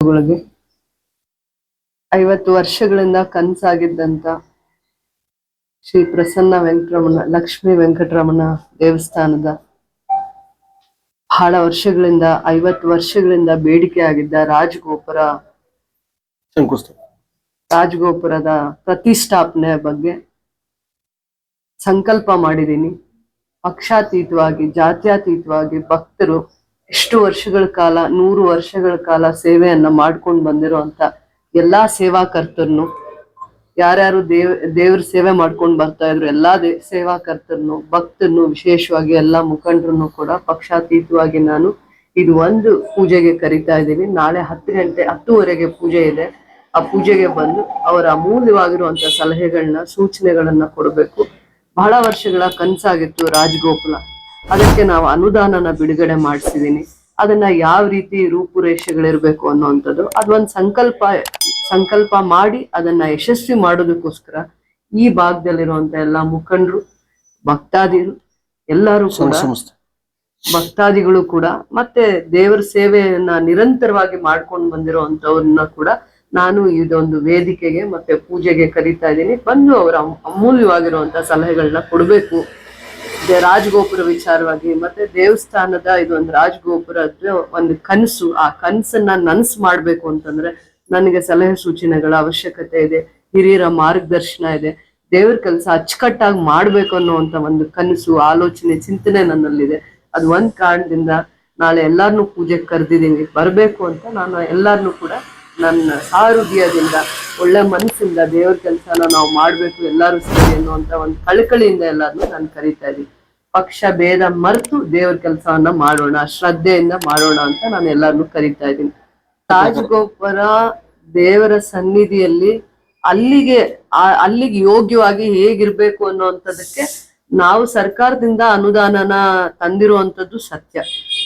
ಗಳಿಗೆ ಐವತ್ತು ವರ್ಷಗಳಿಂದ ಕನಸಾಗಿದ್ದಂತ ಶ್ರೀ ಪ್ರಸನ್ನ ವೆಂಕಟರಮಣ ಲಕ್ಷ್ಮೀ ವೆಂಕಟರಮಣ ದೇವಸ್ಥಾನದ ಬಹಳ ವರ್ಷಗಳಿಂದ ಐವತ್ತು ವರ್ಷಗಳಿಂದ ಬೇಡಿಕೆ ಆಗಿದ್ದ ರಾಜಗೋಪುರ ರಾಜಗೋಪುರದ ಪ್ರತಿಷ್ಠಾಪನೆ ಬಗ್ಗೆ ಸಂಕಲ್ಪ ಮಾಡಿದ್ದೀನಿ. ಪಕ್ಷಾತೀತವಾಗಿ ಜಾತ್ಯಾತೀತವಾಗಿ ಭಕ್ತರು ಎಷ್ಟು ವರ್ಷಗಳ ಕಾಲ, ನೂರು ವರ್ಷಗಳ ಕಾಲ ಸೇವೆಯನ್ನ ಮಾಡ್ಕೊಂಡು ಬಂದಿರುವಂತ ಎಲ್ಲಾ ಸೇವಾಕರ್ತರನ್ನು ಯಾರ್ಯಾರು ದೇವ್, ದೇವ್ರ ಸೇವೆ ಮಾಡ್ಕೊಂಡು ಬರ್ತಾ ಇದ್ರು, ಎಲ್ಲಾ ದೇ ಸೇವಾಕರ್ತರನ್ನು ಭಕ್ತರನ್ನು ವಿಶೇಷವಾಗಿ ಎಲ್ಲಾ ಮುಖಂಡರನ್ನು ಕೂಡ ಪಕ್ಷಾತೀತವಾಗಿ ನಾನು ಇದು ಒಂದು ಪೂಜೆಗೆ ಕರಿತಾ ಇದ್ದೀನಿ. ನಾಳೆ ಹತ್ತು ಗಂಟೆ, ಹತ್ತುವರೆಗೆ ಪೂಜೆ ಇದೆ. ಆ ಪೂಜೆಗೆ ಬಂದು ಅವರ ಅಮೂಲ್ಯವಾಗಿರುವಂತ ಸಲಹೆಗಳನ್ನ, ಸೂಚನೆಗಳನ್ನ ಕೊಡಬೇಕು. ಬಹಳ ವರ್ಷಗಳ ಕನಸಾಗಿತ್ತು ರಾಜಗೋಕುಲ. ಅದಕ್ಕೆ ನಾವು ಅನುದಾನನ ಬಿಡುಗಡೆ ಮಾಡಿಸಿದೀನಿ. ಅದನ್ನ ಯಾವ ರೀತಿ ರೂಪುರೇಷೆಗಳಿರ್ಬೇಕು ಅನ್ನುವಂಥದ್ದು. ಅದೊಂದು ಸಂಕಲ್ಪ ಸಂಕಲ್ಪ ಮಾಡಿ ಅದನ್ನ ಯಶಸ್ವಿ ಮಾಡೋದಕ್ಕೋಸ್ಕರ ಈ ಭಾಗದಲ್ಲಿರುವಂತ ಎಲ್ಲಾ ಮುಖಂಡರು ಭಕ್ತಾದಿರು ಎಲ್ಲರೂ ಕೂಡ ಭಕ್ತಾದಿಗಳು ಕೂಡ ಮತ್ತೆ ದೇವರ ಸೇವೆಯನ್ನ ನಿರಂತರವಾಗಿ ಮಾಡ್ಕೊಂಡು ಬಂದಿರುವಂತವ್ರನ್ನ ಕೂಡ ನಾನು ಇದೊಂದು ವೇದಿಕೆಗೆ ಮತ್ತೆ ಪೂಜೆಗೆ ಕರೀತಾ ಇದ್ದೀನಿ. ಬಂದು ಅವರ ಅಮೂಲ್ಯವಾಗಿರುವಂತ ಸಲಹೆಗಳನ್ನ ಕೊಡಬೇಕು. ರಾಜಗೋಪುರ ವಿಚಾರವಾಗಿ, ಮತ್ತೆ ದೇವಸ್ಥಾನದ ಇದೊಂದು ರಾಜಗೋಪುರ ಒಂದು ಕನಸು, ಆ ಕನಸನ್ನ ನನ್ಸ್ ಮಾಡ್ಬೇಕು ಅಂತಂದ್ರೆ ನನಗೆ ಸಲಹೆ ಸೂಚನೆಗಳ ಅವಶ್ಯಕತೆ ಇದೆ, ಹಿರಿಯರ ಮಾರ್ಗದರ್ಶನ ಇದೆ. ದೇವ್ರ ಕೆಲಸ ಅಚ್ಚುಕಟ್ಟಾಗಿ ಮಾಡ್ಬೇಕು ಅನ್ನುವಂತ ಒಂದು ಕನಸು, ಆಲೋಚನೆ, ಚಿಂತನೆ ನನ್ನಲ್ಲಿದೆ. ಅದು ಒಂದ್ ಕಾರಣದಿಂದ ನಾಳೆ ಎಲ್ಲಾರ್ನು ಪೂಜೆಗೆ ಕರೆದಿದ್ದೀನಿ, ಬರಬೇಕು ಅಂತ ನಾನು ಎಲ್ಲಾರ್ನು ಕೂಡ ನನ್ನ ಆರೋಗ್ಯದಿಂದ ಒಳ್ಳೆ ಮನಸ್ಸಿಂದ ದೇವ್ರ ಕೆಲಸನ ನಾವು ಮಾಡ್ಬೇಕು ಎಲ್ಲಾರು ಸೇರಿ ಅನ್ನುವಂತ ಒಂದು ಕಳಕಳಿಯಿಂದ ಎಲ್ಲಾರ್ನು ನಾನು ಕರಿತಾ ಇದ್ದೀನಿ. ಪಕ್ಷ, ಭೇದ ಮರೆತು ದೇವ್ರ ಕೆಲಸವನ್ನ ಮಾಡೋಣ, ಶ್ರದ್ಧೆಯಿಂದ ಮಾಡೋಣ ಅಂತ ನಾನು ಎಲ್ಲಾರ್ನು ಕರಿತಾ ಇದ್ದೀನಿ. ರಾಜಗೋಪುರ ದೇವರ ಸನ್ನಿಧಿಯಲ್ಲಿ ಅಲ್ಲಿಗೆ ಅಲ್ಲಿಗೆ ಯೋಗ್ಯವಾಗಿ ಹೇಗಿರ್ಬೇಕು ಅನ್ನುವಂಥದ್ದಕ್ಕೆ ನಾವು ಸರ್ಕಾರದಿಂದ ಅನುದಾನನ ತಂದಿರುವಂತದ್ದು ಸತ್ಯ.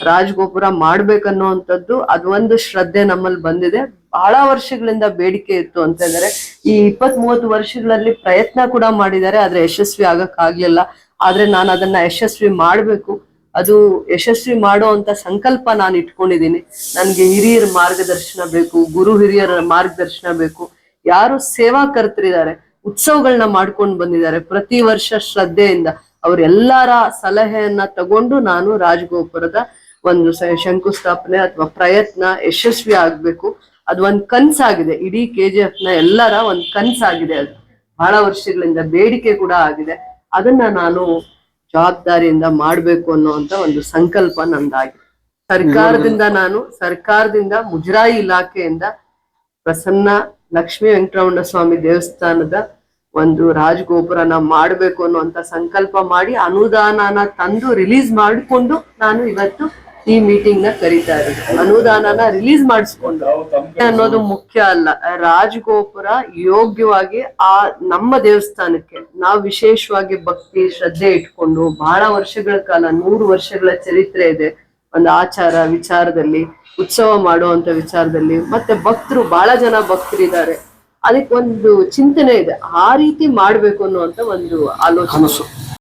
ರಾಜಗೋಪುರ ಮಾಡ್ಬೇಕನ್ನುವಂಥದ್ದು ಅದು ಒಂದು ಶ್ರದ್ಧೆ ನಮ್ಮಲ್ಲಿ ಬಂದಿದೆ. ಬಹಳ ವರ್ಷಗಳಿಂದ ಬೇಡಿಕೆ ಇತ್ತು ಅಂತ ಹೇಳಿದ್ರೆ ಈ ಇಪ್ಪತ್ ಮೂವತ್ತು ವರ್ಷಗಳಲ್ಲಿ ಪ್ರಯತ್ನ ಕೂಡ ಮಾಡಿದ್ದಾರೆ, ಆದ್ರೆ ಯಶಸ್ವಿ ಆಗಕ್ ಆಗ್ಲಿಲ್ಲ ಆದ್ರೆ ನಾನು ಅದನ್ನ ಯಶಸ್ವಿ ಮಾಡ್ಬೇಕು. ಅದು ಯಶಸ್ವಿ ಮಾಡೋ ಅಂತ ಸಂಕಲ್ಪ ನಾನು ಇಟ್ಕೊಂಡಿದ್ದೀನಿ. ನನ್ಗೆ ಹಿರಿಯರ ಮಾರ್ಗದರ್ಶನ ಬೇಕು, ಗುರು ಹಿರಿಯರ ಮಾರ್ಗದರ್ಶನ ಬೇಕು. ಯಾರು ಸೇವಾಕರ್ತರಿದ್ದಾರೆ ಉತ್ಸವಗಳನ್ನ ಮಾಡ್ಕೊಂಡು ಬಂದಿದ್ದಾರೆ. ಪ್ರತಿ ವರ್ಷ ಶ್ರದ್ಧೆಯಿಂದ ಅವರೆಲ್ಲರ ಸಲಹೆಯನ್ನ ತಗೊಂಡು ನಾನು ರಾಜಗೋಪುರದ ಒಂದು ಶಂಕುಸ್ಥಾಪನೆ ಅಥವಾ ಪ್ರಯತ್ನ ಯಶಸ್ವಿ ಆಗ್ಬೇಕು. ಅದು ಒಂದ್ ಕನ್ಸಾಗಿದೆ. ಇಡೀ ಕೆ ಜಿ ಎಫ್ನ ಎಲ್ಲರ ಒಂದ್ ಕನ್ಸಾಗಿದೆ ಅದು. ಬಹಳ ವರ್ಷಗಳಿಂದ ಬೇಡಿಕೆ ಕೂಡ ಆಗಿದೆ. ಅದನ್ನ ನಾನು ಜವಾಬ್ದಾರಿಯಿಂದ ಮಾಡ್ಬೇಕು ಅನ್ನುವಂತ ಒಂದು ಸಂಕಲ್ಪ ನಂದಾಗಿದೆ. ಸರ್ಕಾರದಿಂದ ನಾನು ಸರ್ಕಾರದಿಂದ ಮುಜರಾಯಿ ಇಲಾಖೆಯಿಂದ ಪ್ರಸನ್ನ ಲಕ್ಷ್ಮೀ ವೆಂಕಟರಮಣ ಸ್ವಾಮಿ ದೇವಸ್ಥಾನದ ಒಂದು ರಾಜಗೋಪುರನ ಮಾಡ್ಬೇಕು ಅನ್ನುವಂತ ಸಂಕಲ್ಪ ಮಾಡಿ ಅನುದಾನನ ತಂದು ರಿಲೀಸ್ ಮಾಡಿಕೊಂಡು ನಾನು ಇವತ್ತು ಈ ಮೀಟಿಂಗ್ನ ಕರೀತಾ ಇರೋದು ಅನುದಾನನ ರಿಲೀಸ್ ಮಾಡಿಸ್ಕೊಂಡು. ಅನ್ನೋದು ಮುಖ್ಯ ಅಲ್ಲ. ರಾಜಗೋಪುರ ಯೋಗ್ಯವಾಗಿ ಆ ನಮ್ಮ ದೇವಸ್ಥಾನಕ್ಕೆ ನಾವು ವಿಶೇಷವಾಗಿ ಭಕ್ತಿ, ಶ್ರದ್ಧೆ ಇಟ್ಕೊಂಡು ಬಹಳ ವರ್ಷಗಳ ಕಾಲ, ನೂರು ವರ್ಷಗಳ ಚರಿತ್ರೆ ಇದೆ. ಒಂದು ಆಚಾರ ವಿಚಾರದಲ್ಲಿ, ಉತ್ಸವ ಮಾಡುವಂತ ವಿಚಾರದಲ್ಲಿ. ಮತ್ತೆ ಭಕ್ತರು, ಬಹಳ ಜನ ಭಕ್ತರಿದ್ದಾರೆ. ಅದಕ್ಕೆ ಒಂದು ಚಿಂತನೆ ಇದೆ. ಆ ರೀತಿ ಮಾಡ್ಬೇಕು ಅನ್ನುವಂತ ಒಂದು ಆಲೋಚನೆ.